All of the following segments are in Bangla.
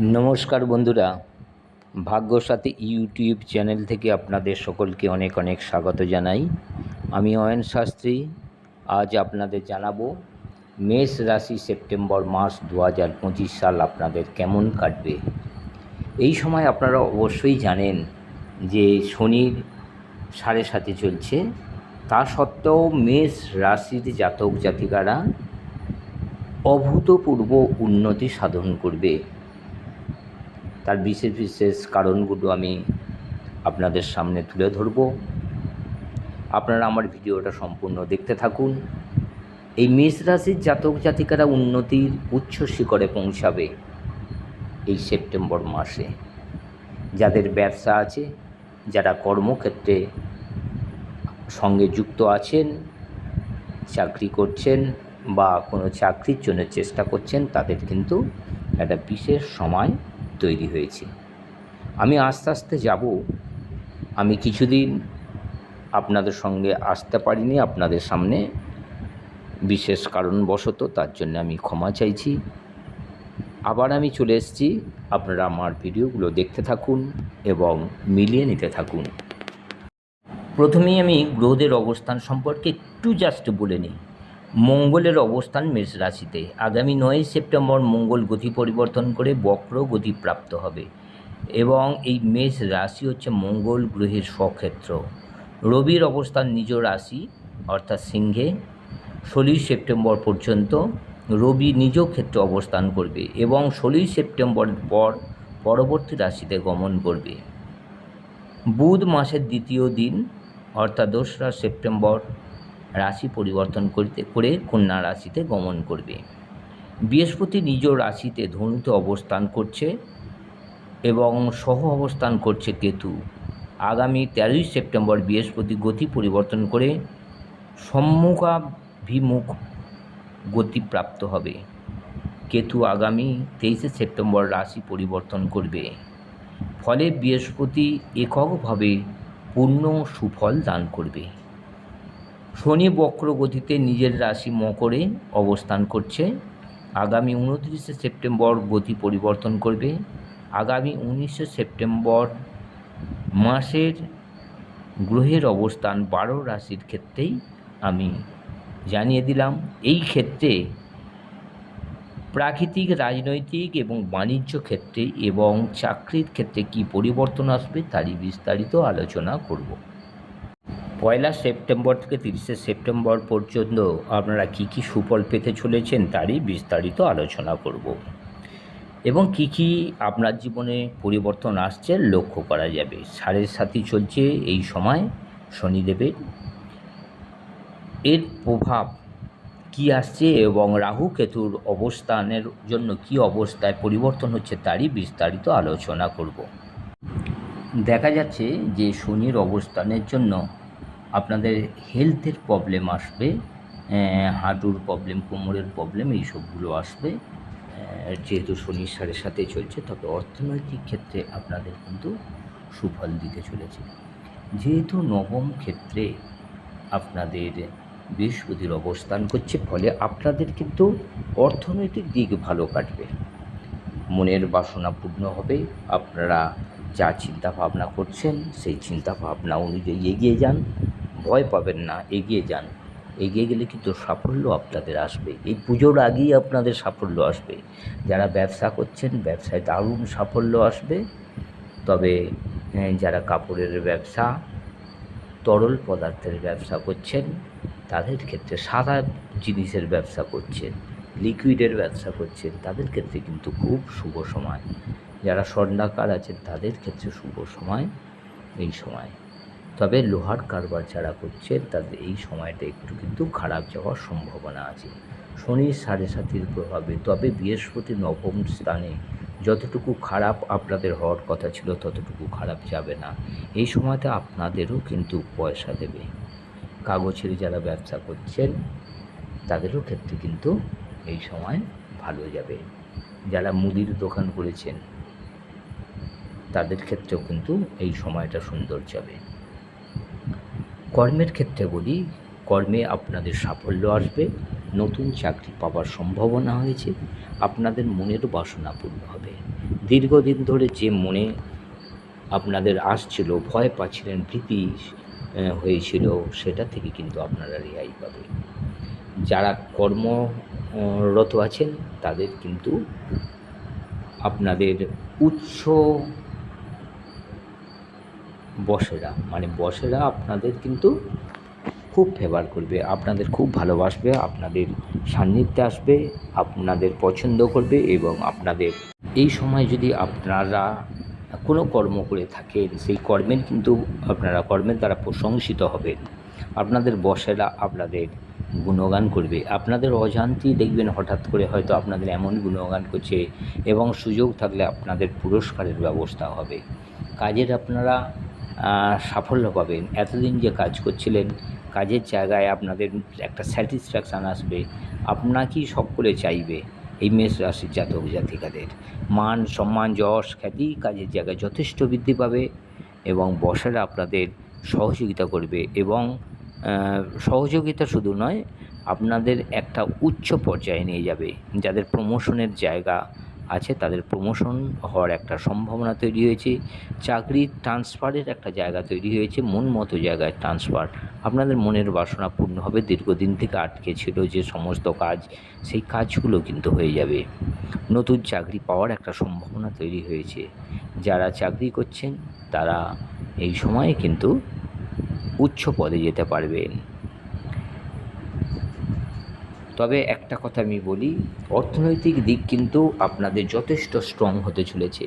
নমস্কার বন্ধুরা, ভাগ্যসাথী ইউটিউব চ্যানেল থেকে আপনাদের সকলকে অনেক অনেক স্বাগত জানাই। আমি অয়ন শাস্ত্রী, আজ আপনাদের জানাব মেষ রাশি সেপ্টেম্বর মাস দু হাজার পঁচিশ সাল আপনাদের কেমন কাটবে। এই সময় আপনারা অবশ্যই জানেন যে শনির সাড়ে সাথে চলছে। তা সত্ত্বেও মেষ রাশির জাতক জাতিকারা অভূতপূর্ব উন্নতি সাধন করবে। তার বিশেষ বিশেষ কারণগুলো আমি আপনাদের সামনে তুলে ধরব। আপনারা আমার ভিডিওটা সম্পূর্ণ দেখতে থাকুন। এই মেষ রাশির জাতক জাতিকারা উন্নতির উচ্চ শিখরে পৌঁছাবে এই সেপ্টেম্বর মাসে। যাদের ব্যবসা আছে, যারা কর্মক্ষেত্রে সঙ্গে যুক্ত আছেন, চাকরি করছেন বা কোনো চাকরির জন্য চেষ্টা করছেন, তাদের কিন্তু একটা বিশেষ সময় তৈরি হয়েছে। আমি আস্তে আস্তে যাব। আমি কিছুদিন আপনাদের সঙ্গে আসতে পারিনি আপনাদের সামনে। বিশেষ কারণবশত তার জন্য আমি ক্ষমা চাইছি। আবার আমি চলে এসেছি। আপনারা আমার ভিডিওগুলো দেখতে থাকুন এবং মিলিয়ে নিতে থাকুন। প্রথমেই আমি গ্রহদের অবস্থান সম্পর্কে একটু জাস্ট বলে নিই। মঙ্গলের অবস্থান মেষ রাশিতে। আগামী নয়ই সেপ্টেম্বর মঙ্গল গতি পরিবর্তন করে বক্র গতি প্রাপ্ত হবে এবং এই মেষ রাশি হচ্ছে মঙ্গল গ্রহের স্বক্ষেত্র রবির অবস্থান নিজ রাশি, অর্থাৎ সিংহে। ষোলোই সেপ্টেম্বর পর্যন্ত রবি নিজ ক্ষেত্রে অবস্থান করবে এবং ষোলোই সেপ্টেম্বর পর পরবর্তী রাশিতে গমন করবে। বুধ মাসের দ্বিতীয় দিন, অর্থাৎ দোসরা সেপ্টেম্বর রাশি পরিবর্তন করতে, করে কন্যা রাশিতে গমন করবে। বৃহস্পতি নিজ রাশিতে ধনুতে অবস্থান করছে এবং সহ অবস্থান করছে কেতু। আগামী তেরোই সেপ্টেম্বর বৃহস্পতি গতি পরিবর্তন করে সম্মুখাভিমুখ গতি প্রাপ্ত হবে। কেতু আগামী তেইশে সেপ্টেম্বর রাশি পরিবর্তন করবে। ফলে বৃহস্পতি এককভাবে পূর্ণ সুফল দান করবে। শনি বক্র গতিতে নিজের রাশি মকরে অবস্থান করছে। আগামী উনত্রিশে সেপ্টেম্বর গতি পরিবর্তন করবে। আগামী উনিশে সেপ্টেম্বর মাসের গ্রহের অবস্থান বারো রাশির ক্ষেত্রেই আমি জানিয়ে দিলাম। এই ক্ষেত্রে প্রাকৃতিক, রাজনৈতিক এবং বাণিজ্য ক্ষেত্রে এবং চাকরির ক্ষেত্রে কি পরিবর্তন আসবে তারই বিস্তারিত আলোচনা করব। পয়লা সেপ্টেম্বর থেকে তিরিশে সেপ্টেম্বর পর্যন্ত আপনারা কি কি সুফল পেতে চলেছেন তারই বিস্তারিত আলোচনা করব। এবং কি কি আপনার জীবনে পরিবর্তন আসছে লক্ষ্য করা যাবে। সাড়ে সাথী চলছে এই সময়, শনিদেবের। এর প্রভাব কি আসছে এবং রাহু কেতুর অবস্থানের জন্য কি অবস্থায় পরিবর্তন হচ্ছে তারই বিস্তারিত আলোচনা করব। দেখা যাচ্ছে যে শনির অবস্থানের জন্য আপনাদের হেলথের প্রবলেম আসবে হাঁটুর প্রবলেম কোমরের প্রবলেম এইসবগুলো আসবে। যেহেতু শনি সাড়ে সাথে চলছে, তবে অর্থনৈতিক ক্ষেত্রে আপনাদের কিন্তু সুফল দিতে চলেছে। যেহেতু নবম ক্ষেত্রে আপনাদের বৃহস্পতির অবস্থান করছে, ফলে আপনাদের কিন্তু অর্থনৈতিক দিক ভালো কাটবে। মনের বাসনা পূর্ণ হবে, আপনারা যা চিন্তা ভাবনা করছেন, সেই চিন্তা ভাবনা অনুযায়ী এগিয়ে যান। ভয় পাবেন না, এগিয়ে যান। এগিয়ে গেলে কিন্তু সাফল্য আপনাদের আসবে। এই পুজোর আগেই আপনাদের সাফল্য আসবে। যারা ব্যবসা করছেন, ব্যবসায় দারুণ সাফল্য আসবে। তবে যারা কাপড়ের ব্যবসা, তরল পদার্থের ব্যবসা করছেন, তাদের ক্ষেত্রে সাদা জিনিসের ব্যবসা করছেন, লিকুইডের ব্যবসা করছেন, তাদের ক্ষেত্রে কিন্তু খুব শুভ সময়। যারা স্বর্ণাকার আছেন, তাদের ক্ষেত্রে শুভ সময়, এই সময়। তবে লোহার কারবার যারা করছেন তাদের এই সময়টা একটু কিন্তু খারাপ যাওয়ার সম্ভাবনা আছে। শনির সাড়ে সাতির প্রভাবে, তবে বৃহস্পতি নবম স্থানে যতটুকু খারাপ আপনাদের হওয়ার কথা ছিল, ততটুকু খারাপ যাবে না। এই সময়তে আপনাদেরও কিন্তু পয়সা দেবে। কাগজের যারা ব্যবসা করছেন, তাদেরও ক্ষেত্রে কিন্তু এই সময় ভালো যাবে। যারা মুদির দোকান করেছেন, তাদের ক্ষেত্রেও কিন্তু এই সময়টা সুন্দর যাবে। কর্মের ক্ষেত্রে বলি, কর্মে আপনাদের সাফল্য আসবে, নতুন চাকরি পাওয়ার সম্ভাবনা হয়েছে, আপনাদের মনের বাসনা পূর্ণ হবে। দীর্ঘদিন ধরে যে মনে আপনাদের আসছিল, ভয় পাচ্ছিলেন, ভীতি হয়েছিল, সেটা থেকে কিন্তু আপনারা রেহাই পাবে যারা কর্মরত আছেন, তাদের কিন্তু আপনাদের উচ্চ বসেরা। মানে বসেরা আপনাদের কিন্তু খুব ফেভার করবে, আপনাদের খুব ভালোবাসবে, আপনাদের সান্নিধ্যে আসবে, আপনাদের পছন্দ করবে এবং আপনাদের এই সময় যদি আপনারা কোনো কর্ম করে থাকেন, সেই কর্মের কিন্তু আপনারা, কর্মের দ্বারা প্রশংসিত হবেন। আপনাদের বসেরা আপনাদের গুণগান করবে। আপনাদের অজান্তেই দেখবেন হঠাৎ করে হয়তো আপনাদের এমন গুণগান করছে এবং সুযোগ থাকলে আপনাদের পুরস্কারের ব্যবস্থা হবে। কাজের আপনারা সাফল্য পাবেন। এতদিন যে কাজ করছিলেন, কাজের জায়গায় আপনাদের একটা স্যাটিসফ্যাকশান আসবে। আপনাকেই সকলে চাইবে এই মেষ রাশির জাতক জাতিকাদের। মান, সম্মান, যশ, খ্যাতি কাজের জায়গায় যথেষ্ট বৃদ্ধি পাবে এবং বসেরা আপনাদের সহযোগিতা করবে এবং সহযোগিতা শুধু নয়, আপনাদের একটা উচ্চ পর্যায়ে নিয়ে যাবে। যাদের প্রমোশনের জায়গা আছে, তাদের প্রমোশন হওয়ার একটা সম্ভাবনা তৈরি হয়েছে চাকরির ট্রান্সফারের একটা জায়গা তৈরি হয়েছে, মন মতো জায়গায় ট্রান্সফার আপনাদের মনের বাসনা পূর্ণ হবে, দীর্ঘদিন থেকে আটকে ছিল যে সমস্ত কাজ, সেই কাজগুলো কিন্তু হয়ে যাবে। নতুন চাকরি পাওয়ার একটা সম্ভাবনা তৈরি হয়েছে। যারা চাকরি করছেন, তারা এই সময়ে কিন্তু উচ্চ পদে যেতে পারবেন। তবে একটা কথা আমি বলি, অর্থনৈতিক দিক কিন্তু আপনাদের যথেষ্ট স্ট্রং হতে চলেছে।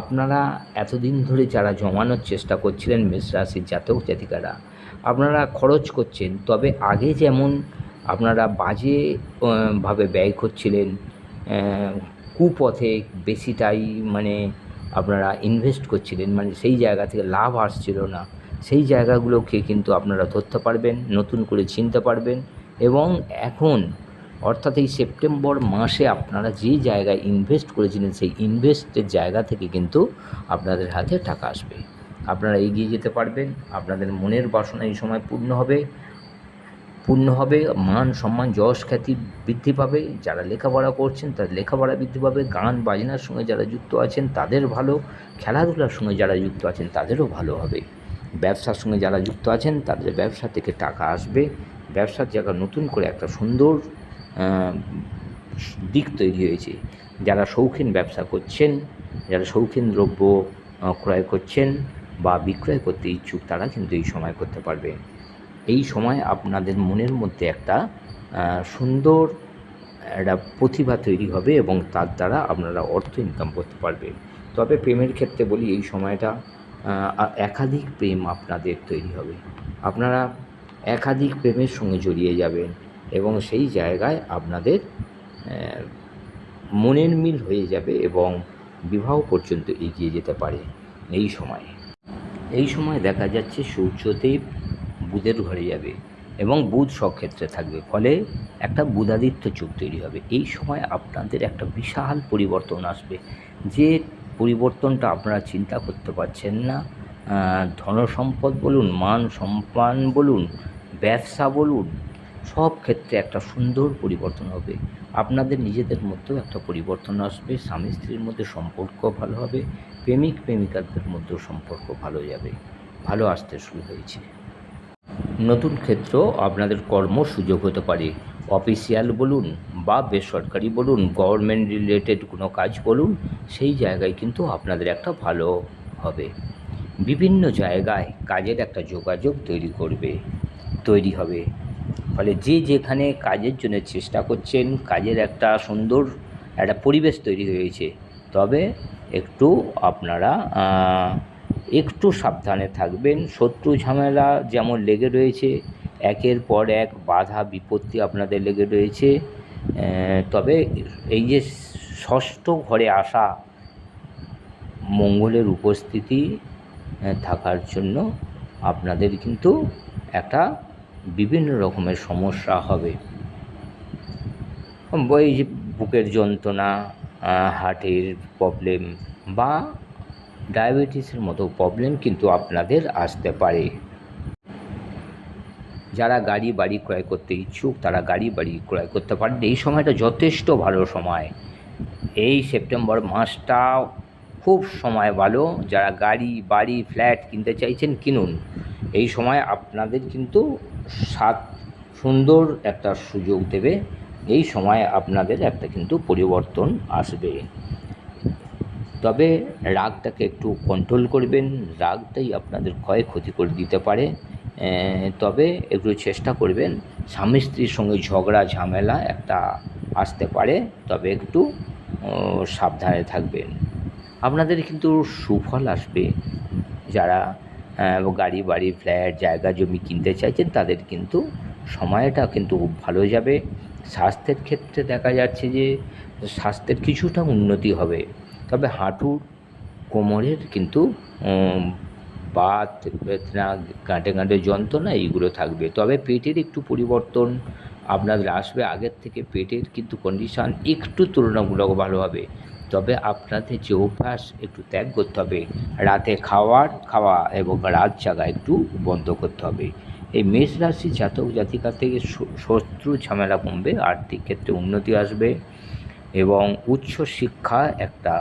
আপনারা এতদিন ধরে যারা জমানোর চেষ্টা করছিলেন মেষ রাশির জাতক জাতিকারা, আপনারা খরচ করছেন, তবে আগে যেমন আপনারা বাজে ভাবে ব্যয় করছিলেন কুপথে বেশিটাই মানে আপনারা ইনভেস্ট করছিলেন মানে সেই জায়গা থেকে লাভ আসছিল না, সেই জায়গাগুলোকে কিন্তু আপনারা ধরতে পারবেন, নতুন করে চিনতে পারবেন এবং এখন, অর্থাৎ এই সেপ্টেম্বর মাসে আপনারা যে জায়গায় ইনভেস্ট করেছিলেন, সেই ইনভেস্টের জায়গা থেকে কিন্তু আপনাদের হাতে টাকা আসবে। আপনারা এগিয়ে যেতে পারবেন, আপনাদের মনের বাসনা এই সময় পূর্ণ হবে। পূর্ণ হবে, মান সম্মান, যশ খ্যাতি বৃদ্ধি পাবে। যারা লেখাপড়া করছেন তাদের লেখাপড়া বৃদ্ধি পাবে। গান, বাজনার সঙ্গে যারা যুক্ত আছেন, তাদের ভালো। খেলাধুলার সঙ্গে যারা যুক্ত আছেন, তাদেরও ভালো হবে। ব্যবসার সঙ্গে যারা যুক্ত আছেন, তাদের ব্যবসা থেকে টাকা আসবে। ব্যবসার জায়গা নতুন করে একটা সুন্দর দিক তৈরি হয়েছে। যারা শৌখিন ব্যবসা করছেন, যারা শৌখিন দ্রব্য ক্রয় করছেন বা বিক্রয় করতে ইচ্ছুক, তারা কিন্তু এই সময় করতে পারবে। এই সময় আপনাদের মনের মধ্যে একটা সুন্দর একটা প্রতিভা তৈরি হবে এবং তার দ্বারা আপনারা অর্থ ইনকাম করতে পারবে। তবে প্রেমের ক্ষেত্রে বলি, এই সময়টা একাধিক প্রেম আপনাদের তৈরি হবে। আপনারা একাধিক প্রেমের সঙ্গে জড়িয়ে যাবেন এবং সেই জায়গায় আপনাদের মনের মিল হয়ে যাবে এবং বিবাহ পর্যন্ত এগিয়ে যেতে পারে এই সময়ে। এই সময় দেখা যাচ্ছে সূর্যদেব বুধের ঘরে যাবে এবং বুধ সক্ষেত্রে থাকবে, ফলে একটা বুধাদিত্য যুগ তৈরি হবে। এই সময় আপনাদের একটা বিশাল পরিবর্তন আসবে। যে পরিবর্তনটা আপনারা চিন্তা করতে পারছেন না ধনসম্পদ বলুন, মান সম্মান বলুন ব্যবসা বলুন, সব ক্ষেত্রে একটা সুন্দর পরিবর্তন হবে। আপনাদের নিজেদের মধ্যেও একটা পরিবর্তন আসবে, স্বামী স্ত্রীর মধ্যে সম্পর্ক ভালো হবে, প্রেমিক প্রেমিকাদের মধ্যেও সম্পর্ক ভালো যাবে। ভালো আসতে শুরু হয়েছে। নতুন ক্ষেত্র আপনাদের কর্ম সুযোগ হতে পারে। অফিসিয়াল বলুন বা বেসরকারি বলুন গভর্নমেন্ট রিলেটেড কোনো কাজ বলুন, সেই জায়গায় কিন্তু আপনাদের একটা ভালো হবে। বিভিন্ন জায়গায় কাজের একটা যোগাযোগ তৈরি করবে। তৈরি হবে। ফলে যে যেখানে কাজের জন্য চেষ্টা করছেন, কাজের একটা সুন্দর একটা পরিবেশ তৈরি হয়েছে তবে একটু আপনারা একটু সাবধানে থাকবেন। শত্রু ঝামেলা যেমন লেগে রয়েছে, একের পর এক বাধা, বিপত্তি আপনাদের লেগে রয়েছে। তবে এই যে ষষ্ঠ ঘরে আসা মঙ্গলের উপস্থিতি থাকার জন্য আপনাদের কিন্তু একটা বিভিন্ন রকমের সমস্যা হবে। ওই যে বুকের যন্ত্রণা হার্টের প্রবলেম বা ডায়াবেটিসের মতো প্রবলেম কিন্তু আপনাদের আসতে পারে। যারা গাড়ি বাড়ি ক্রয় করতে ইচ্ছুক, তারা গাড়ি বাড়ি ক্রয় করতে পারেন। এই সময়টা যথেষ্ট ভালো সময়। এই সেপ্টেম্বর মাসটা খুব সময় ভালো। যারা গাড়ি, বাড়ি ফ্ল্যাট কিনতে চাইছেন, কিনুন। এই সময় আপনাদের কিন্তু সাত সুন্দর একটা সুযোগ দেবে। এই সময় আপনাদের একটা কিন্তু পরিবর্তন আসবে। তবে রাগটাকে একটু কন্ট্রোল করবেন, রাগটাই আপনাদের ক্ষয়ক্ষতি করে দিতে পারে। তবে একটু চেষ্টা করবেন, স্বামী স্ত্রীর সঙ্গে ঝগড়া, ঝামেলা একটা আসতে পারে। তবে একটু সাবধানে থাকবেন। আপনাদের কিন্তু সুফল আসবে। যারা গাড়ি, বাড়ি ফ্ল্যাট জায়গা, জমি কিনতে চাইছেন, তাদের কিন্তু সময়টা কিন্তু খুব ভালো যাবে। স্বাস্থ্যের ক্ষেত্রে দেখা যাচ্ছে যে, স্বাস্থ্যের কিছুটা উন্নতি হবে। তবে হাঁটুর কোমরের কিন্তু বাত বেদনা গাঁটে গাঁটে যন্ত্রণা এইগুলো থাকবে। তবে পেটের একটু পরিবর্তন আপনাদের আসবে। আগের থেকে পেটের কিন্তু কন্ডিশান একটু তুলনামূলক ভালো হবে। তবে আপনাদের যে অভ্যাস একটু ত্যাগ করতে হবে। রাতে খাওয়ার, খাওয়া এবং রাত জাগা একটু বন্ধ করতে হবে। এই মেষ রাশি জাতক জাতিকা থেকে শত্রু ঝামেলা কমবে, আর্থিক ক্ষেত্রে উন্নতি আসবে এবং উচ্চ শিক্ষা একটা